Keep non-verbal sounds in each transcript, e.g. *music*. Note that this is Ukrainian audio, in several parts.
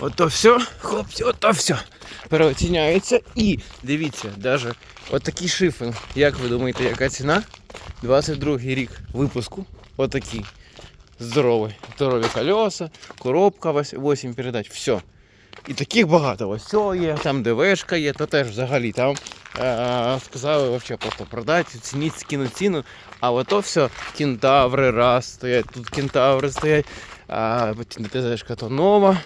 Ото все, хлопці, ото все. Переоціняється. І дивіться, навіть отакий шифен. Як ви думаєте, яка ціна? 22 рік випуску. Отакий. Здоровий. Здорові колеса, коробка 8 передач. Все. І таких багато. Ось цього є, там ДВшка є, то теж взагалі там е, сказали вообще просто продати, цініть, скинуть ціну. А ото все кентаври раз стоять, тут кентаври стоять, а ДТЗшка то нова.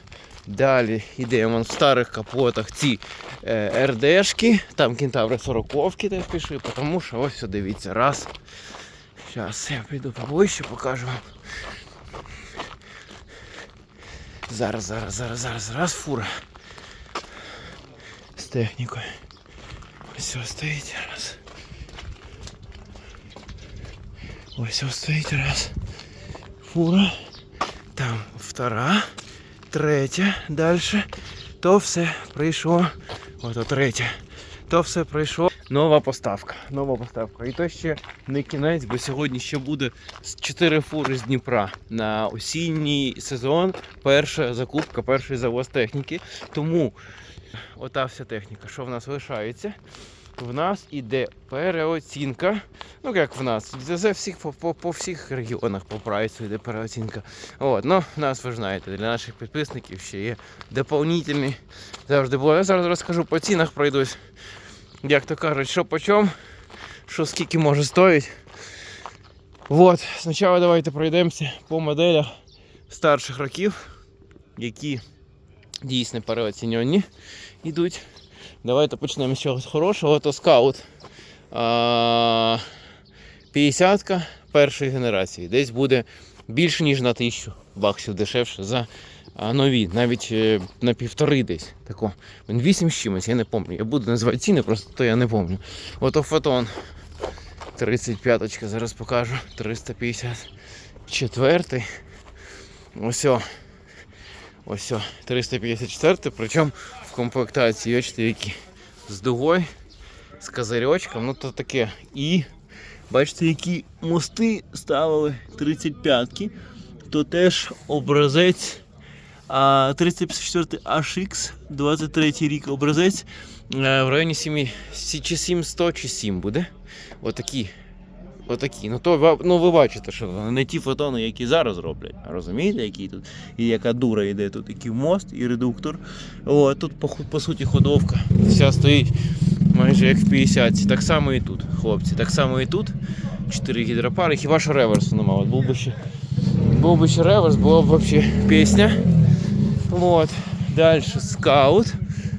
Далі йдемо в старих капотах ці е, РДшки, там кентаври 40 теж пішли, тому що ось все, дивіться, раз. Зараз я піду поближче, покажу вам. Зараз, зараз, зараз, зараз, раз фура. З технікою. Ось ось стоїть раз. Ось ось стоїть раз. Фура. Там втора, третя, далі. То все прийшло. Ото третя. То все прийшло. Нова поставка. Нова поставка. І то ще не кінець, бо сьогодні ще буде 4 фури з Дніпра на осінній сезон. Перша закупка, перший завоз техніки. Тому ота вся техніка, що в нас лишається. В нас іде переоцінка. Ну як в нас, за всіх по, по, по всіх регіонах по прайсу йде переоцінка. От, ну нас ви знаєте, для наших підписників ще є доповнительні. Завжди було. Я зараз розкажу по цінах пройдусь. Як то кажуть, що по чому, що скільки може стоїть. От, спочатку давайте пройдемося по моделях старших років, які дійсно переоцінені йдуть. Давайте почнемо з чогось хорошого. То скаут 50-ка першої генерації. Десь буде більше, ніж на тисячу баксів дешевше за нові, навіть е, на півтори десь. Тако. Він 8 з чимось, я не пам'ятаю. Я буду називати ціни, просто то я не пам'ятаю. Ото фотон. 35-ка, зараз покажу. 354. Ось. Ось 354, причому комплектації, бачите, які з дугою, з козирьочком, ну то таке. І бачите, які мости ставили 35-ки, то теж образець а, 354 HX, 23 рік образець е, в районі 7, чи 700 чи 7 буде. Отакі. Отакі. Ну то ну, ви бачите, що не ті фотони, які зараз роблять. Розумієте, які тут? І яка дура йде тут, який мост і редуктор. О, тут по, по суті ходовка. Вся стоїть майже як в 50. Так само і тут, хлопці. Так само і тут. Чотири гідропари, хіба що реверсу немає. От був би ще, був би ще реверс, була б взагалі пісня. От. Далі скаут.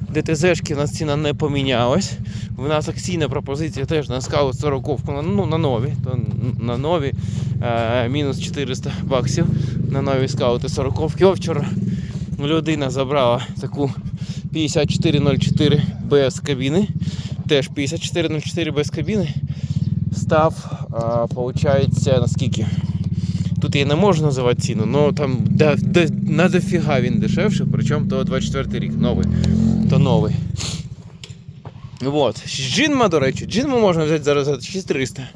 ДТЗшки у нас ціна не помінялась. У нас акційна пропозиція теж на скаут 40 ну, на нові. То на нові е, мінус 400 баксів на нові скаути 40 Вчора людина забрала таку 5404 без кабіни. Теж 5404 без кабіни. Став, е, получається, наскільки? Тут я не можу називати ціну, але там да, да, на дофіга він дешевше, причому то 24 рік, новий. То новий. Вот. Джинма, до речі, джинму можна взяти зараз за 6300.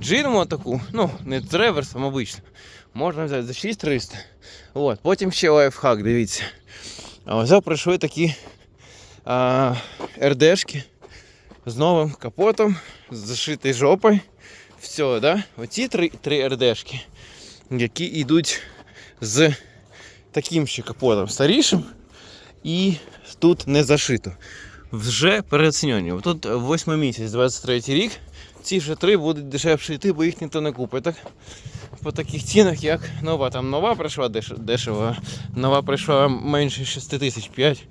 Джинму таку, ну, не з реверсом обично. Можна взяти за 6300. От. Потім ще лайфхак, дивіться. А ось прийшли такі РДшки з новим капотом, з зашитою жопою. Все, да? Оці три, три РДшки, які йдуть з таким ще капотом старішим. І тут не зашито. Вже переоцінені. Тут 8 місяць, 23 рік. Ці вже три будуть дешевше йти, бо їх ніхто не купить. Так? По таких цінах, як нова. Там нова прийшла дешево, нова прийшла менше 6 тисяч, 5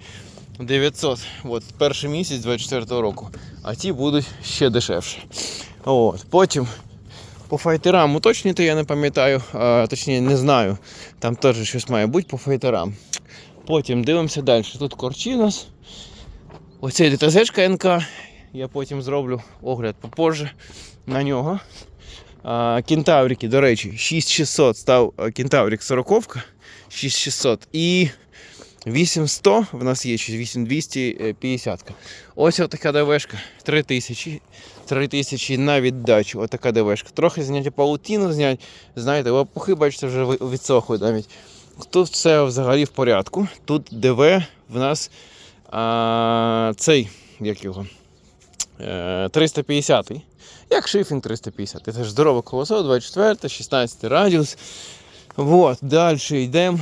900. От, перший місяць 24 року. А ті будуть ще дешевше. От. Потім по файтерам уточнити я не пам'ятаю, а, точніше не знаю. Там теж щось має бути по файтерам. Потім дивимося далі. Тут нас. Оцей ДТЗшка НК. Я потім зроблю огляд попозже на нього. Кентаврики, до речі, 6600 став кентаврик 40 6600 і 8100 в нас є 8250. Ось така ДВшка. 3000. 3000 на віддачу. Отака ДВшка. Трохи зняти паутину зняти. Знаєте, лопухи, бачите, вже відсохли навіть. Тут все взагалі в порядку. Тут ДВ в нас а, цей, як його, е, 350 як шифінг 350. Це ж здорове колесо, 24, 16 радіус. Вот, далі йдемо.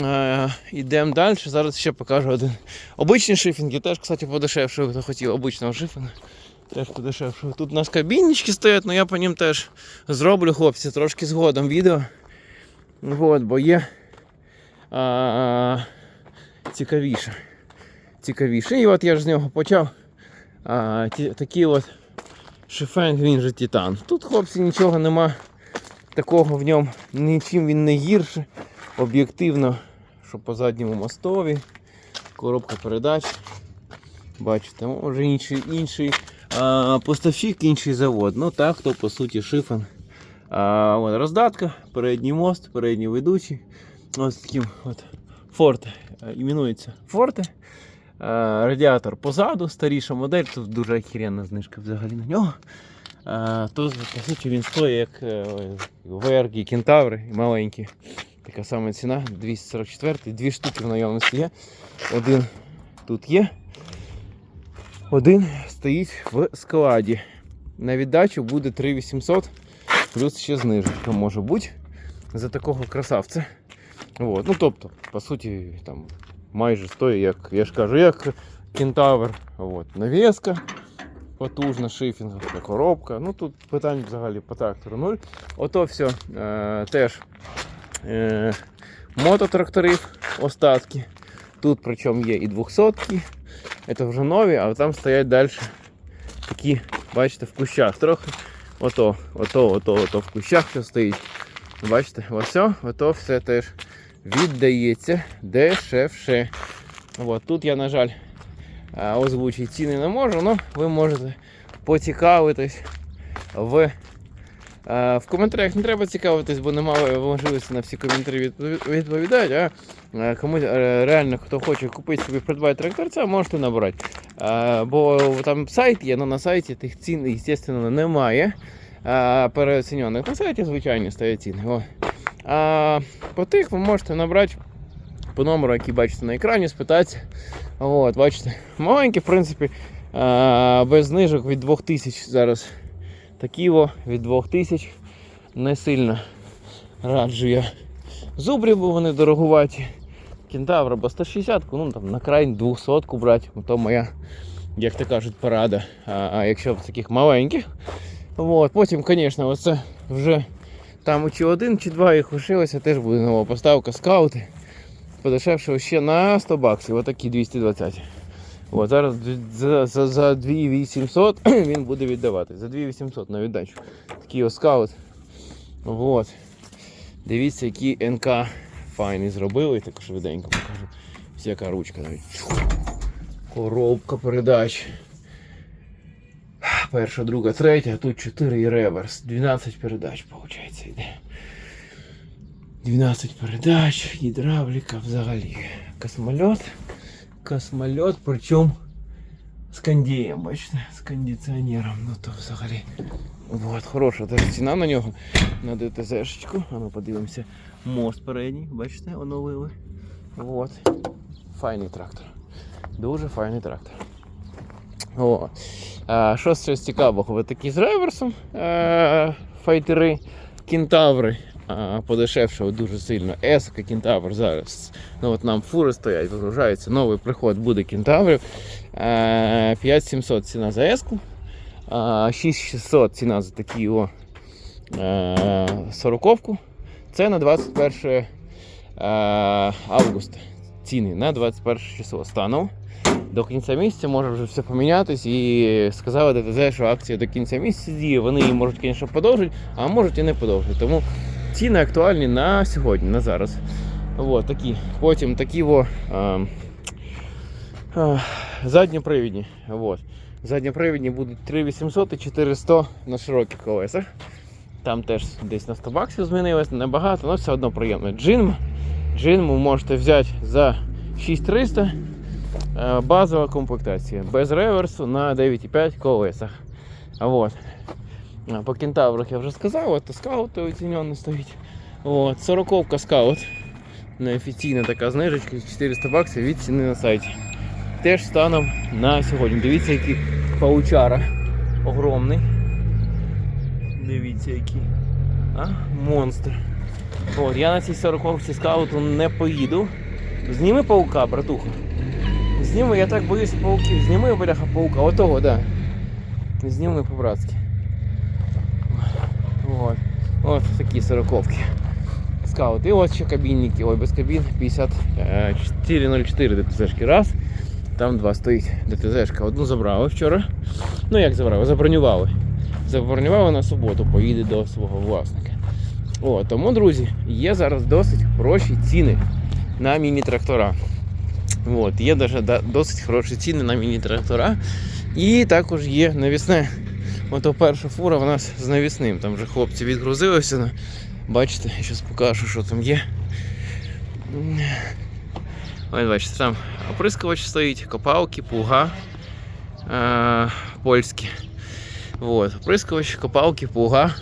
Е, йдемо далі. Зараз ще покажу один. Обичні шифінги теж, кстати, подешевше, хто хотів обичного шифінга. Теж подешевше. Тут у нас кабіннички стоять, але я по ним теж зроблю, хлопці, трошки згодом відео. Вот, бо є а, цікавіше. Цікавіше. І от я ж з нього почав. А, ті, такі от шифенг, він же Титан. Тут, хлопці, нічого нема такого в ньому, нічим він не гірше. Об'єктивно, що по задньому мостові, коробка передач. Бачите, може інший, інший а, поставщик, інший завод. Ну так, то по суті шифен. А, от, роздатка, передній мост, передній ведучий. Ось таким от форте. е, Іменується форте. А, радіатор позаду, старіша модель, тут дуже охеренна знижка взагалі на нього. А, тут, по суті, він стоїть як е, VRG Кентаври маленькі. Така сама ціна, 244, дві штуки в наявності є. Один тут є. Один стоїть в складі. На віддачу буде 3800, плюс ще знижка може бути за такого красавця. От. Ну, тобто, по суті, там майже стоїть, як я ж кажу, як кентавр. От. Навіска потужна, шифінговська коробка. Ну тут питань взагалі по трактору нуль. Ото все е, теж е, мототракторів остатки. Тут причому є і 200 це вже нові, а там стоять далі такі, бачите, в кущах трохи. Ото, ото, ото, ото в кущах все стоїть. Бачите, ось, ото все теж віддається дешевше. От, тут я, на жаль, е, озвучити ціни не можу, але ви можете поцікавитись в, е, в коментарях. Не треба цікавитись, бо немає можливості на всі коментарі відповідати. А е, комусь реально хто хоче купити собі придбати тракторця, можете набрати. Бо там сайт є, але на сайті тих цін, звісно, немає. Переоцінених. На сайті звичайні стоять ціни. О. А по тих ви можете набрати по номеру, який бачите на екрані, спитатися. От, бачите, маленькі, в принципі, а, без знижок від 2000 зараз. Такі о, від 2000 не сильно раджу я. Зубрів, бо вони дорогуваті. Кентавр або 160, ну там на край 200 брати, то моя, як то кажуть, порада. А, а якщо в таких маленьких. От, потім, звісно, оце вже там чи один, чи два їх лишилося, теж буде нова поставка скаути. Подешевше ще на 100 баксів, отакі 220. От, зараз за, за, за 2800 *clears throat* він буде віддавати. За 2800 на віддачу. Такий ось скаут. От. Дивіться, які НК файні зробили, так швиденько покажу. Ось яка ручка навіть. Коробка передач. Перша, друга, третя, а тут 4 і реверс. 12 передач, виходить, йде. 12 передач, гідравліка взагалі. Космольот. Космольот, причому з кондієм, бачите, з кондиціонером. Ну то взагалі. Вот, хороша теж ціна на нього. На ДТЗшечку. А ну подивимося. Мост передній, бачите, оновили. Вот. Файний трактор. Дуже файний трактор. О. А, що з цікавого? Ви такі з реверсом. А, файтери, кентаври. А, подешевшого дуже сильно. Еска кентавр зараз. Ну от нам фури стоять, вигружаються. Новий приход буде кентаврів. А, 5700 ціна за еску. А, 6600 ціна за такі о, а, сороковку. Це на 21 а, августа. Ціни на 21 число станом. До кінця місяця може вже все помінятись і сказали ДТЗ, що акція до кінця місяця діє. Вони її можуть, звісно, подовжити, а можуть і не подовжити. Тому ціни актуальні на сьогодні, на зараз. От, такі. Потім такі о, а, а, задньопривідні. От. Задньопривідні будуть 3800 і 400 на широких колесах. Там теж десь на 100 баксів змінилось, небагато, але все одно приємно. Джинм. Джинму можете взяти за 6300. Е, Базова комплектація. Без реверсу на 9,5 колесах. Вот. По кентаврах я вже сказав, от скаут оцінений стоїть. От, 40 скаут. неофіційна така знижечка 400 баксів від ціни на сайті. Теж станом на сьогодні. Дивіться, який паучара огромний. Дивіться, який. А? Монстр. От, я на цій 40 скауту не поїду. Зніми паука, братуха. Зніми, я так боюся пауків. Зніми бляха паука. Отого, да. Зніми по-братськи. От. От такі сороковки. Скаут. І ось ще кабінники. Ой, без кабін 5404 ДТЗшки раз. Там два стоїть ДТЗшка. Одну забрали вчора. Ну як забрали? Забронювали. Забронювали на суботу, поїде до свого власника. О, тому, друзі, є зараз досить хороші ціни на міні-трактора. От, є досить хороші ціни на міні-трактора. І також є навісне. Ото перша фура в нас з навісним. Там вже хлопці відгрузилися. Бачите, я зараз покажу, що там є. Ось бачите, там оприскувач стоїть, копалки, плуга е- польські. Вот, оприскувач, копалки, плуга.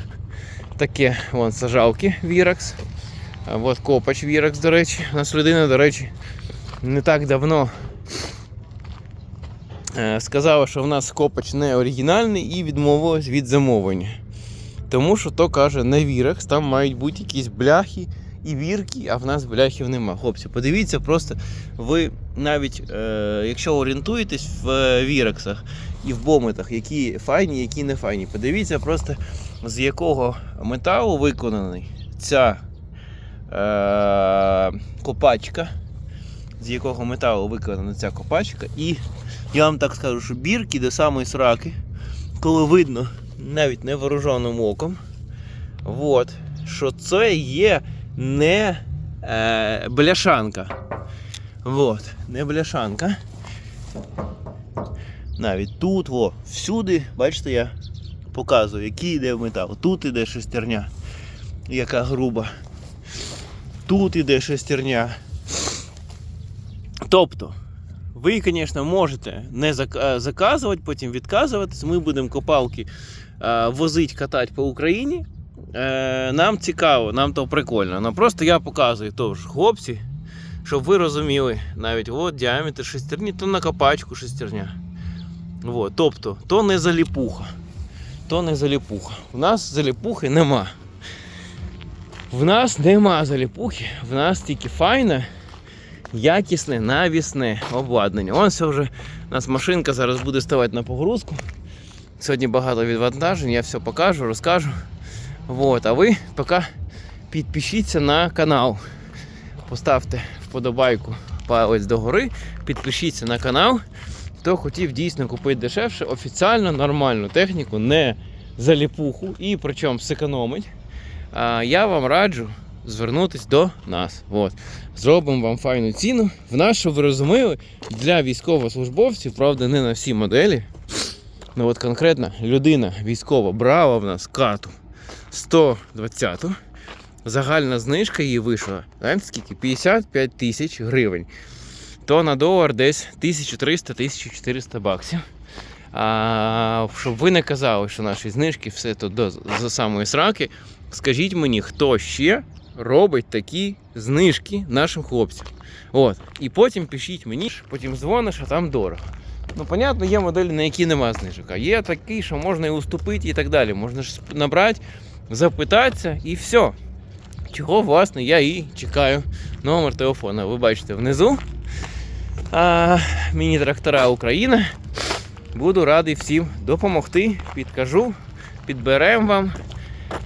Таке вон сажалки. А от копач Virax, до речі. У нас людина, до речі, не так давно е, сказала, що в нас копач не оригінальний і відмовилась від замовлення. Тому що то каже не Virax, там мають бути якісь бляхи і вірки, а в нас бляхів нема. Хлопці, подивіться, просто ви навіть, е, якщо орієнтуєтесь в вірексах і в бометах, які файні, які не файні, подивіться просто з якого металу виконаний ця е, копачка. З якого металу виконана ця копачка. І я вам так скажу, що бірки до самої сраки, коли видно навіть невооруженим оком, от, що це є не е, бляшанка. От, не бляшанка. Навіть тут, во, всюди, бачите, я показую, який йде метал. Тут іде шестерня, яка груба. Тут іде шестерня. Тобто, ви, звісно, можете не е, заказувати, потім відказуватись. Ми будемо копалки е, возити, катати по Україні. Е, нам цікаво, нам то прикольно. Ну просто я показую то хлопці, щоб ви розуміли, навіть от діаметр шестерні, то на копачку шестерня. От, тобто, то не заліпуха. То не заліпуха. У нас заліпухи нема. В нас нема заліпухи, в нас тільки файне, якісне, навісне обладнання. Ось вже у нас машинка зараз буде ставати на погрузку. Сьогодні багато відвантажень, я все покажу, розкажу. Вот, а ви поки підпишіться на канал. Поставте вподобайку палець догори, підпишіться на канал. Хто хотів дійсно купити дешевше, офіціально нормальну техніку, не заліпуху і причому зекономить. А, я вам раджу звернутися до нас. От. Зробимо вам файну ціну. В нас, щоб ви розуміли, для військовослужбовців, правда, не на всі моделі. Ну от конкретно людина військова брала в нас карту 120. -ту. Загальна знижка її вийшла. Знаєте скільки? 55 тисяч гривень. То на долар десь 1300-1400 баксів. А, щоб ви не казали, що наші знижки все то до за самої сраки. Скажіть мені, хто ще робить такі знижки нашим хлопцям. От. І потім пишіть мені, потім дзвониш, а там дорого. Ну, понятно, є моделі, на які нема знижок. А є такі, що можна і уступити і так далі. Можна ж набрати, запитатися і все. Чого, власне, я і чекаю номер телефона. Ви бачите внизу. А, міні-трактора Україна. Буду радий всім допомогти, підкажу, підберемо вам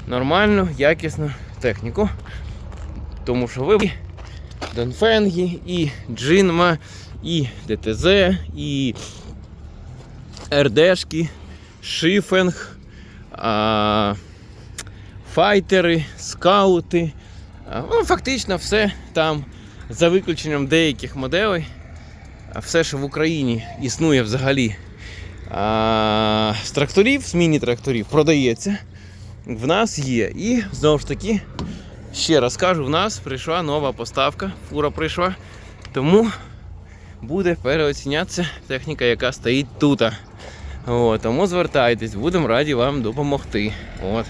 нормальну, якісну техніку. Тому що ви Донфенгі, і Джинма, і ДТЗ, і РДшки, Шифенг, а, файтери, скаути. А, ну, фактично все там, за виключенням деяких моделей, все, що в Україні існує взагалі а, з тракторів, з міні-тракторів, продається. В нас є. І знову ж таки, ще раз кажу, в нас прийшла нова поставка, фура прийшла. Тому буде переоцінятися техніка, яка стоїть тут. От, тому звертайтесь, будемо раді вам допомогти. От.